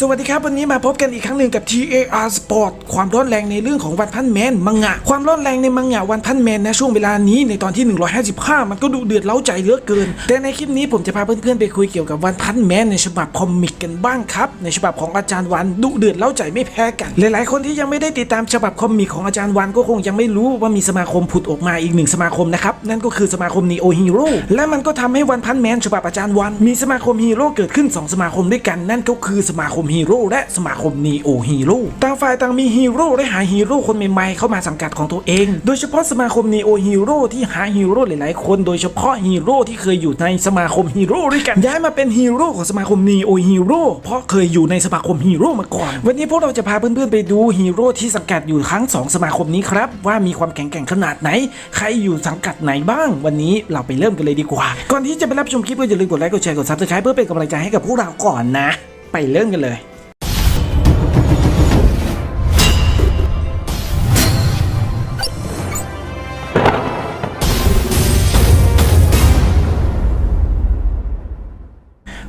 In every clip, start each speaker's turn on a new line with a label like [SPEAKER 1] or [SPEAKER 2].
[SPEAKER 1] สวัสดีครับ วันนี้มาพบกันอีกครั้งหนึ่งกับ TAR Sport ความร้อนแรงในเรื่องของวันพันแมนมังงะ ความร้อนแรงในมังงะวันพันแมนนะช่วงเวลานี้ในตอนที่ 155 มันก็ดุเดือดเล้าใจเหลือเกิน แต่ในคลิปนี้ผมจะพาเพื่อนๆไปคุยเกี่ยวกับวันพันแมนในฉบับคอมิกกันบ้างครับ ในฉบับของอาจารย์วันดุเดือดเล้าใจไม่แพ้กัน หลายๆ คนที่ยังไม่ได้ติดตามฉบับคอมิกของอาจารย์วันก็คงยังไม่รู้ว่ามีสมาคมผุดออกมาอีกหนึ่งสมาคมนะครับนั่นก็คือสมาคมนีโอฮีโร่และมันก็ทำให้วันพันแมนฉบับอาจารย์วันมีสมาคมฮีโร่เกิดขึ้นสองสมาคมด้วยกันนั่นก็คือสมาคมฮีโร่และสมาคมนีโอฮีโร่ต่างฝ่ายต่างมีฮีโร่และหาฮีโร่คนใหม่ๆเข้ามาสังกัดของตัวเอง โดยเฉพาะสมาคมนีโอฮีโร่ที่หาฮีโร่หลายๆ คนโดยเฉพาะฮีโร่ที่เคยอยู่ในสมาคมฮีโร่ด้วยกันย้ายมาเป็นฮีโร่ของสมาคมนีโอฮีโร่เพราะเคยอยู่ในสมาคมฮีโร่มาก่อน วันนี้พวกเราจะพาเพื่อนๆไปดูฮีโร่ที่สังกัดอยู่ทั้งสองสมาคมนี้ครับว่ามีความแข็งแกร่งขนาดไหน ใครอยู่สังกัดไหนบ้าง วันนี้เราไปเริ่มกันเลยดีกว่า ก่อนที่จะไปรับชมคลิปก็อย่าลืมกดไลค์กดแชร์กดซับสไครป์เพื่อเป็นกำลังใจให้กับพวกเราก่อนนะ ไปเริ่มกันเลย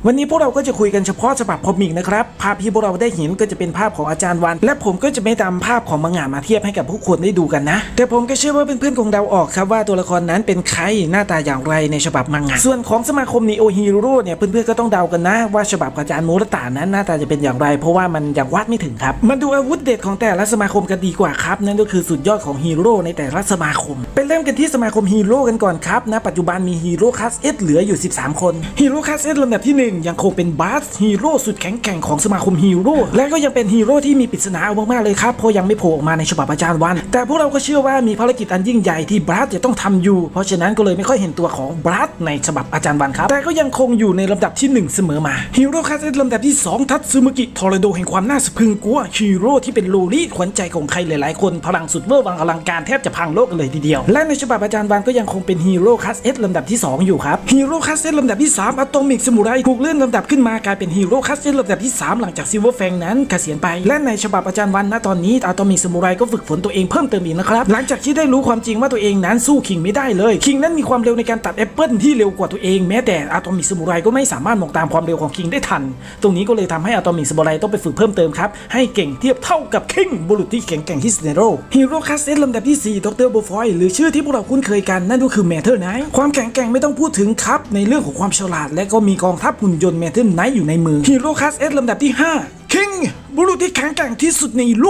[SPEAKER 1] วันนี้พวกเราก็จะคุยกันเฉพาะฉบับคอมิกนะครับ ภาพที่พวกเราได้เห็นก็จะเป็นภาพของอาจารย์วัน และผมก็จะไม่ตามภาพของมังงะมาเทียบให้กับผู้คนได้ดูกันนะ แต่ผมก็เชื่อว่าเพื่อนๆคงเดาออกครับว่าตัวละครนั้นเป็นใครหน้าตาอย่างไรในฉบับมังงะส่วนของสมาคมนีโอฮีโร่เนี่ยเพื่อนๆก็ต้องเดากันนะ ว่าฉบับอาจารย์โมรตานั้นหน้าตาจะเป็นอย่างไร เพราะว่ามันยังวาดไม่ถึงครับมาดูอาวุธเด็ดของแต่ละสมาคมกันดีกว่าครับนั่นก็คือสุดยอดของฮีโร่ในแต่ละสมาคมไปเริ่มกันที่สมาคมฮีโร่กันก่อนครับณปัจจุบันมีฮีโร่คลาสเอสเหลืออยู่ 13 คนฮีโร่คลาสเอสลำดับที่งยังคงเป็นบาสฮีโร่สุดแข็งแกร่งของสมาคมฮีโร่และก็ยังเป็นฮีโร่ที่มีปริศนาเอามากๆเลยครับเพราะยังไม่โผล่ออกมาในฉบับอาจารย์วัน แต่พวกเราก็เชื่อว่ามีภารกิจอันยิ่งใหญ่ที่บรัสจะต้องทำอยู่ เพราะฉะนั้นก็เลยไม่ค่อยเห็นตัวของบรัสในฉบับอาจารย์วันครับแต่ก็ยังคงอยู่ในลำดับที่หนึ่งเสมอมาฮีโร่คลาสเอสลำดับที่สองทัตซึมุกิทอร์เรโดแห่งความน่าสะพรึงกลัวฮีโร่ที่เป็นโลลี่ขวัญใจของใครหลายๆคนพลังสุดเวอร์วังอลังการแทบจะพังโลกเลยทีเดียว และในฉบับอาจารย์วันก็ยังคงเป็นฮีโร่คลาสเอสลำดับที่สอยู่ครับฮีโร่คลาสเอสลำดับที่สามอะตอมิกสมุไรถูกเลื่อนลำดับขึ้นมากลายเป็นฮีโร่คลาสเอสลำดับที่ 3 หลังจากซิลเวอร์แฟงนั้นเกษียณไป และในฉบับอาจารย์วันณตอนนี้อะตอมิกสมุไรก็ฝึกฝนตัวเองเพิ่มเติมอีกนะครับหลังจากที่ได้รู้ความจริงว่าตัวเองนั้นสู้คิงไม่ได้เลยคิงนั้นมีความเร็วในการตัดแอปเปิลที่เร็วกว่าตัวเองแม้แต่อะตอมิกสมุไรก็ไม่สามารถมองตามความเร็วของคิงได้ทัน ตรงนี้ก็เลยทำให้อะตอมิกสมุไรต้องไปฝึกเพิ่มเติมครับให้เก่งเทียบเท่ากับคิงบุรุษที่แข็งแกร่งที่สุดในโลกฮีโร่คลาสเอสลำดับที่4ดรโบฟอยหรือชื่อที่พวกเราคุ้นเคยกันนั่นก็คือแมทเทอร์ไนท์ความแข็งแกร่งไม่ต้องพูดถึงครับในเรื่องของความฉลาดและก็มีกองทัพหุ่นยนต์แมทเทอร์ไนท์อยู่ในมือฮีโร่คลาสเอสลำดับที่ 5 คิงบุรุษที่แข็งแกร่งที่สุดในโล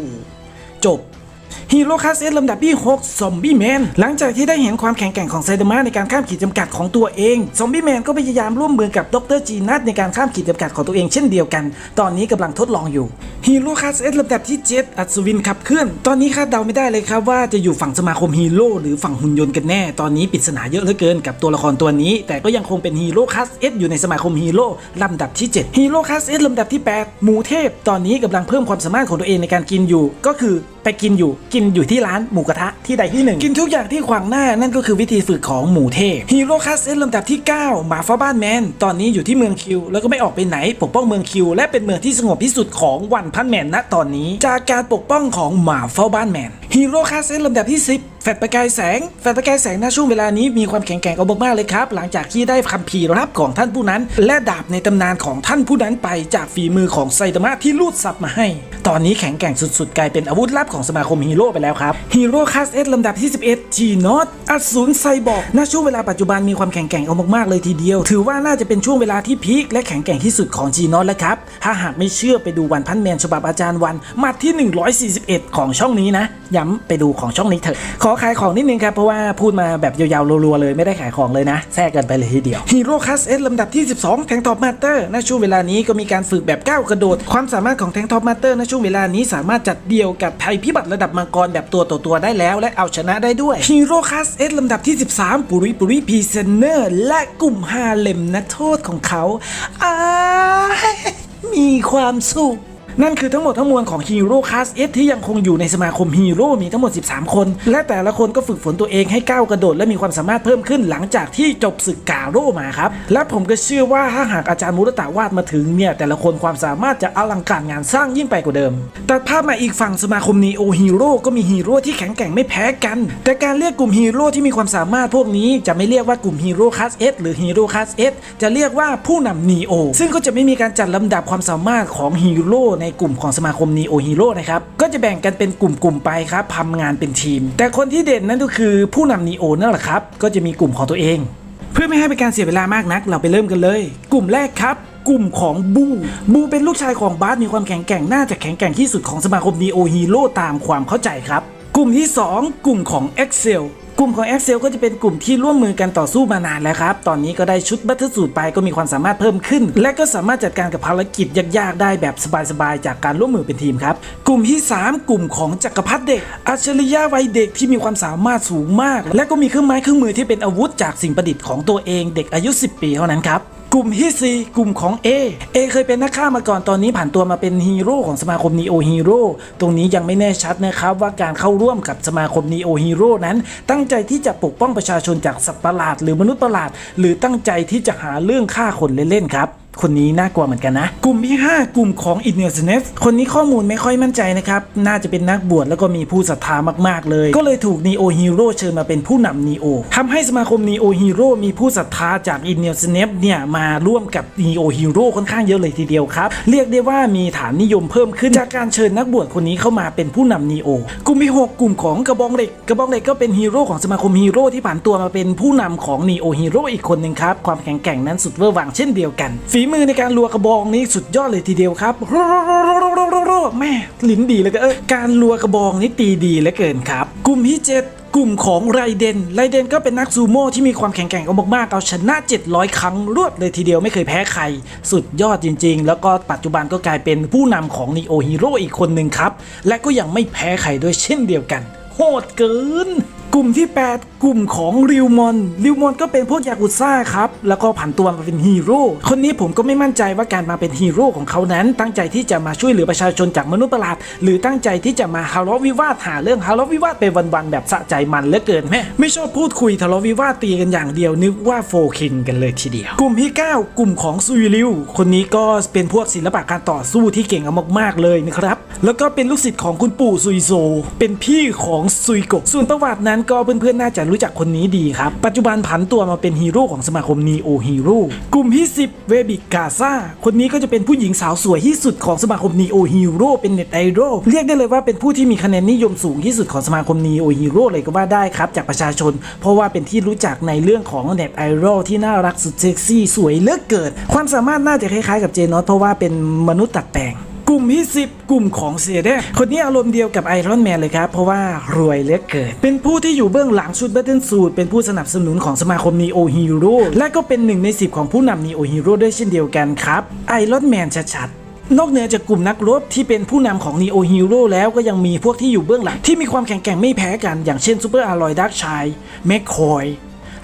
[SPEAKER 1] กจบ ฮีโร่คลาสเอสลำดับที่ 6 ซอมบี้แมน หลังจากที่ได้เห็นความแข็งแกร่งของไซเดอร์มาในการข้ามขีดจำกัดของตัวเอง ซอมบี้แมนก็พยายามร่วมมือกับดรจีนัทในการข้ามขีดจำกัดของตัวเองเช่นเดียวกัน ตอนนี้กำลังทดลองอยู่ฮีโร่คลาสเอสลำดับที่ 7 อัศวินขับเคลื่อน ตอนนี้คาดเดาไม่ได้เลยครับว่าจะอยู่ฝั่งสมาคมฮีโร่หรือฝั่งหุ่นยนต์กันแน่ ตอนนี้ปริศนาเยอะเหลือเกินกับตัวละครตัวนี้ แต่ก็ยังคงเป็นฮีโร่คลาสเอสอยู่ในสมาคมฮีโร่ลำดับที่ 7ฮีโร่คลาสเอสลำดับที่ 8 หมูเทพ ตอนนี้กำลังเพิ่มความสามารถของตัวเองในการกินอยู่ ก็คือไปกินอยู่กินอยู่ที่ร้านหมูกระทะที่ใดที่หนึ่งกินทุกอย่างที่ขวางหน้านั่นก็คือวิธีฝึกของหมูเทพฮีโร่คลาสเอสลำดับที่ 9 หมาฟ้าบ้านแมน ตอนนี้อยู่ที่เมืองคิว แล้วก็ไม่ออกไปไหนปกป้องเมืองคิว และเป็นเมืองที่สงบที่สุดของวันพันแมนณตอนนี้ จากการปกป้องของหมาเฝ้าบ้านแมน ฮีโร่คาเอสลำดับที่ 10 แฟดประกายแสง แฟดประกายแสงณช่วงเวลานี้มีความแข็งแกร่งเอามากๆเลยครับ หลังจากที่ได้คำพีร์รับของท่านผู้นั้น และดาบในตำนานของท่านผู้นั้นไปจากฝีมือของไซตามะที่ลูดซับมาให้ ตอนนี้แข็งแกร่งสุดๆ กลายเป็นอาวุธลับของสมาคมฮีโร่ไปแล้วครับ ฮีโร่คาเอสลำดับที่ 11จีนอตอสูรไซบอร์กณช่วงเวลาปัจจุบันมีความแข็งแกร่งเอามากๆเลยทีเดียว ถือว่าน่าจะเป็นช่วงเวลาที่พีคและแข็งแกร่งที่สุดของจีนอตแล้วครับ ถ้าหากไม่เชื่อไปดูวันพันแมนฉบับอาจารย์วันมาที่ 141 ของช่องนี้นะย้ำไปดูของช่องนี้เถอะขอขายของนิดนึงครับ เพราะว่าพูดมาแบบยาวๆรัวๆเลยไม่ได้ขายของเลยนะแทรกกันไปเลยทีเดียวฮีโร่คลาสเอสลำดับที่ 12 แทงท็อปมาสเตอร์ณช่วงเวลานี้ก็มีการฝึกแบบก้าวกระโดด ความสามารถของแทงท็อปมาสเตอร์ณช่วงเวลานี้สามารถจัดเดียวกับภัยพิบัติระดับมังกรแบบตัวต่อตัวได้แล้วและเอาชนะได้ด้วยฮีโร่คลาสเอสลำดับที่ 13 ปุริปุริพีเซเนอร์และกลุ่มฮาเลมนักโทษของเขาอ้ามีความสุข นั่นคือทั้งหมดทั้งมวลของฮีโร่คลาสเอที่ยังคงอยู่ในสมาคมฮีโร่มีทั้งหมด 13 คน และแต่ละคนก็ฝึกฝนตัวเองให้ก้าวกระโดดและมีความสามารถเพิ่มขึ้นหลังจากที่จบศึกกาโร่มาครับ และผมก็เชื่อว่าถ้าหากอาจารย์มุรตะวาดมาถึงเนี่ย แต่ละคนความสามารถจะอลังการงานสร้างยิ่งไปกว่าเดิม แตัดภาพมาอีกฝั่งสมาคมนีโอฮีโร่ก็มีฮีโร่ที่แข็งแกร่งไม่แพ้กัน แต่การเรียกกลุ่มฮีโร่ที่มีความสามารถพวกนี้จะไม่เรียกว่ากลุ่มฮีโร่คลาสเอหรือฮีโร่คลาสเอจะเรียกว่าผู้นำนีโอซึ่งก็จะไม่มีการจัดลำดับความสามารถของฮีโร่ในในกลุ่มของสมาคมนีโอฮีโร่นะครับ ก็จะแบ่งกันเป็นกลุ่มๆไปครับทำงานเป็นทีม แต่คนที่เด่นนั่นก็คือผู้นำนีโอนั่นแหละครับ ก็จะมีกลุ่มของตัวเอง เพื่อไม่ให้เป็นการเสียเวลามากนัก เราไปเริ่มกันเลย กลุ่มแรกครับกลุ่มของบู บูเป็นลูกชายของบาสมีความแข็งแกร่งน่าจะแข็งแกร่งที่สุดของสมาคมนีโอฮีโร่ตามความเข้าใจครับ กลุ่มที่ 2 กลุ่มของ Excel กลุ่มของ Excel ก็จะเป็นกลุ่มที่ร่วมมือกันต่อสู้มานานแล้วครับ ตอนนี้ก็ได้ชุดบัตเทอร์สูตรไปก็มีความสามารถเพิ่มขึ้น และก็สามารถจัดการกับภารกิจยากๆ ได้แบบสบายๆ จากการร่วมมือเป็นทีมครับ กลุ่มที่ 3 กลุ่มของจักรพรรดิเด็ก อัจฉริยะวัยเด็กที่มีความสามารถสูงมาก และก็มีเครื่องไม้เครื่องมือที่เป็นอาวุธจากสิ่งประดิษฐ์ของตัวเองเด็กอายุ 10 ปีเท่านั้นครับ กลุ่มที่ 4 กลุ่มของ A A เคยเป็นนักฆ่ามาก่อนตอนนี้ผ่านตัวมาเป็นฮีโร่ของสมาคมนีโอฮีโร่ตรงนี้ยังไม่แน่ชัดนะครับว่าการเข้าร่วมกับสมาคมนีโอฮีโร่นั้น ตั้งใจที่จะปกป้องประชาชนจากสัตว์ประหลาด หรือมนุษย์ประหลาด หรือตั้งใจที่จะหาเรื่องฆ่าคนเล่นๆครับ คนนี้น่ากลัวเหมือนกันนะ กลุ่มที่ 5 กลุ่มของอินเนอร์เนฟคนนี้ข้อมูลไม่ค่อยมั่นใจนะครับ น่าจะเป็นนักบวชแล้วก็มีผู้ศรัทธามากๆเลย ก็เลยถูกนีโอฮีโร่เชิญมาเป็นผู้นำนีโอทำให้สมาคมนีโอฮีโร่มีผู้ศรัทธาจากอินเนอร์เนฟเนี่ยมาร่วมกับนีโอฮีโร่ค่อนข้างเยอะเลยทีเดียวครับ เรียกได้ว่ามีฐานนิยมเพิ่มขึ้นจากการเชิญนักบวชคนนี้เข้ามาเป็นผู้นำนีโอกลุ่มที่ 6 กลุ่มของกระบองเหล็ก กระบองเหล็กก็เป็นฮีโร่ของสมาคมฮีโร่ที่ผ่านตัวมาเป็นผู้นำของนีโอฮีโร่อีกคนหนึ่งครับความแข็งแกร่งนั้นสุดเวอร์วังเช่นเดียวกันฝีมือในการลัวกระบองนี้สุดยอดเลยทีเดียวครับแม่ลิ้นดีแล้วก็เออการลัวกระบองนี้ตีดีเหลือเกินครับ กลุ่มที่ 7กลุ่มของไรเดนไรเดนก็เป็นนักซูโม่ที่มีความแข็งแกร่งมากๆ เอาชนะ 700 ครั้งรวดเลยทีเดียวไม่เคยแพ้ใคร สุดยอดจริงๆ แล้วก็ปัจจุบันก็กลายเป็นผู้นำของนีโอฮีโร่อีกคนหนึ่งครับ และก็ยังไม่แพ้ใครด้วยเช่นเดียวกัน โหดเกิน กลุ่มที่ 8กลุ่มของริวมอน ริวมอนก็เป็นพวกยากุซ่าครับ แล้วก็ผันตัวมาเป็นฮีโร่ คนนี้ผมก็ไม่มั่นใจว่าการมาเป็นฮีโร่ของเขานั้น ตั้งใจที่จะมาช่วยเหลือประชาชนจากมนุษย์ประหลาด หรือตั้งใจที่จะมาฮาร์ลวิวาทหาเรื่องฮาร์ลวิวาทไปวันๆแบบสะใจมันเหลือเกินแม่ไม่ชอบพูดคุยทะเลาะวิวาทตีกันอย่างเดียวนึกว่าโฟคิงกันเลยทีเดียว กลุ่มที่ 9 กลุ่มของซุยริว คนนี้ก็เป็นพวกศิลปะการต่อสู้ที่เก่งอมากๆเลยนะครับ แล้วก็เป็นลูกศิษย์ของคุณปู่ซุยโซ เป็นพี่ของซุยโกะส่วนประวัตินั้นก็เพื่อนๆน่าจะรู้จักคนนี้ดีครับ ปัจจุบันผันตัวมาเป็นฮีโร่ของสมาคมนีโอฮีโร่กลุ่มที่ 10 เวบิกาซาคนนี้ก็จะเป็นผู้หญิงสาวสวยที่สุดของสมาคมนีโอฮีโร่เป็นเน็ตไอดอลเรียกได้เลยว่าเป็นผู้ที่มีคะแนนนิยมสูงที่สุดของสมาคมนีโอฮีโร่เลยก็ว่าได้ครับจากประชาชน เพราะว่าเป็นที่รู้จักในเรื่องของเน็ตไอดอลที่น่ารักสุดเซ็กซี่สวยเลือเกินความสามารถน่าจะคล้ายๆกับเจนอตเพราะว่าเป็นมนุษย์ตัดแต่ง กลุ่มที่ 10 กลุ่มของเซียเดคนนี้อารมณ์เดียวกับไอรอนแมนเลยครับ เพราะว่ารวยเหลือเกินเป็นผู้ที่อยู่เบื้องหลังชุดแบทเทิลสูตเป็นผู้สนับสนุนของสมาคมนีโอฮีโร่และก็เป็นหนึ่งใน 10 ของผู้นำนีโอฮีโร่ด้วยเช่นเดียวกันครับไอรอนแมนชัดๆนอกเหนือจากกลุ่มนักรบที่เป็นผู้นำของ Neo Hero แล้วก็ยังมีพวกที่อยู่เบื้องหลังที่มีความแข็งแกร่งไม่แพ้กันอย่างเช่นซูเปอร์อารอยดักชายแมคคอย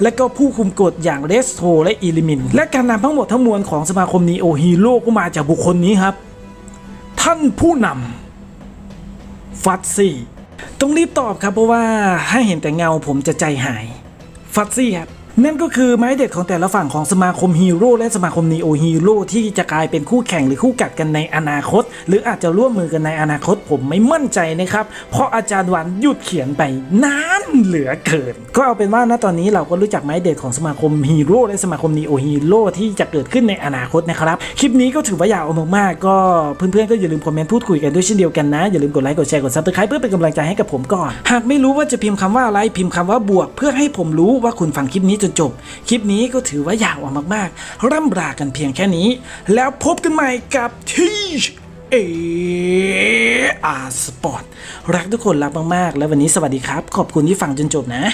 [SPEAKER 1] และก็ผู้คุมกฎอย่างเรสโทและอิลิมิน และการนำทั้งหมดทั้งมวลของสมาคม Neo Hero ก็มาจากบุคคลนี้ครับ ท่านผู้นำฟัตซี่ต้องรีบตอบครับเพราะว่าถ้าเห็นแต่เงาผมจะใจหายฟัตซี่ครับ นั่นก็คือไม้เด็ดของแต่ละฝั่งของสมาคมฮีโร่และสมาคมนีโอฮีโร่ที่จะกลายเป็นคู่แข่งหรือคู่กัดกันในอนาคต หรืออาจจะร่วมมือกันในอนาคตผมไม่มั่นใจนะครับ เพราะอาจารย์วันหยุดเขียนไปนานเหลือเกิน ก็เอาเป็นว่าณตอนนี้เราก็รู้จักไม้เด็ดของสมาคมฮีโร่และสมาคมนีโอฮีโร่ที่จะเกิดขึ้นในอนาคตนะครับ คลิปนี้ก็ถือว่ายาวมากๆก็เพื่อนๆก็อย่าลืมคอมเมนต์พูดคุยกันด้วยเช่นเดียวกันนะอย่าลืมกดไลค์กดแชร์กดซับสไครป์เพื่อเป็นกำลังใจให้กับผมก่อนหากไม่รู้ว่าจะพิมพ์คำว่าอะไรพิมพ์คำว่าบวก เพื่อให้ผมรู้ว่าคุณฟังคลิปนี้จนจบ คลิปนี้ก็ถือว่ายาวมากๆ ร่ำรากันเพียงแค่นี้ แล้วพบกันใหม่กับทีชเออาสปอร์ตรักทุกคนรักมากๆ แล้ววันนี้สวัสดีครับ ขอบคุณที่ฟังจนจบนะ